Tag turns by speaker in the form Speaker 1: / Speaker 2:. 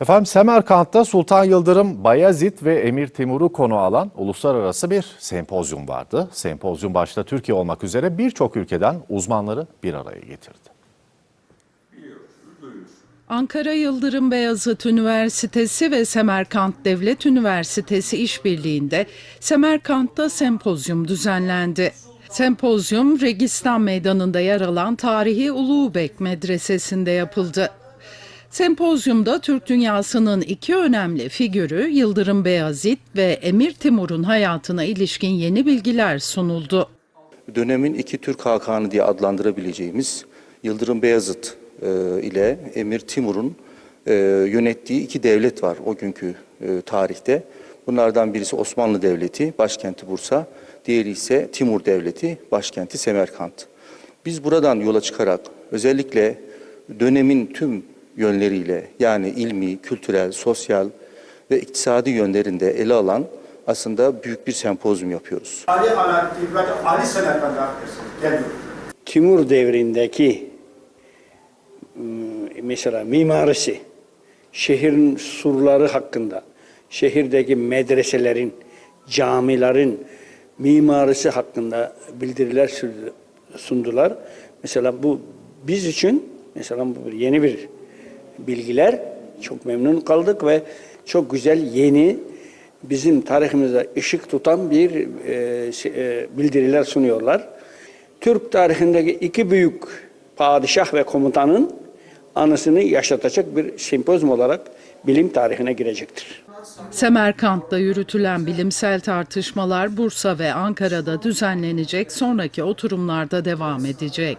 Speaker 1: Efendim Semerkant'ta Sultan Yıldırım, Bayezid ve Emir Timur'u konu alan uluslararası bir sempozyum vardı. Sempozyum başta Türkiye olmak üzere birçok ülkeden uzmanları bir araya getirdi.
Speaker 2: Ankara Yıldırım Beyazıt Üniversitesi ve Semerkant Devlet Üniversitesi işbirliğinde Semerkant'ta sempozyum düzenlendi. Sempozyum Registan Meydanı'nda yer alan tarihi Ulubek Medresesi'nde yapıldı. Sempozyumda Türk dünyasının iki önemli figürü Yıldırım Beyazıt ve Emir Timur'un hayatına ilişkin yeni bilgiler sunuldu.
Speaker 3: dönemin iki Türk Hakanı diye adlandırabileceğimiz Yıldırım Beyazıt e, ile Emir Timur'un e, yönettiği iki devlet var o günkü e, tarihte. Bunlardan birisi Osmanlı Devleti, başkenti Bursa, diğeri ise Timur Devleti, başkenti Semerkant. Biz buradan yola çıkarak özellikle dönemin tüm yönleriyle yani ilmi, kültürel, sosyal ve iktisadi yönlerinde ele alan aslında büyük bir sempozyum yapıyoruz.
Speaker 4: Timur devrindeki ım, mesela mimarisi, şehrin surları hakkında, şehirdeki medreselerin, camilerin mimarisi hakkında bildiriler sundular. Mesela bu biz için mesela bu yeni bir bilgiler çok memnun kaldık ve çok güzel yeni bizim tarihimize ışık tutan bir e, şey- e, bildiriler sunuyorlar. Türk tarihindeki iki büyük padişah ve komutanın anısını yaşatacak bir sempozyum olarak bilim tarihine girecektir.
Speaker 2: Semerkant'ta yürütülen bilimsel tartışmalar Bursa ve Ankara'da düzenlenecek, sonraki oturumlarda devam edecek.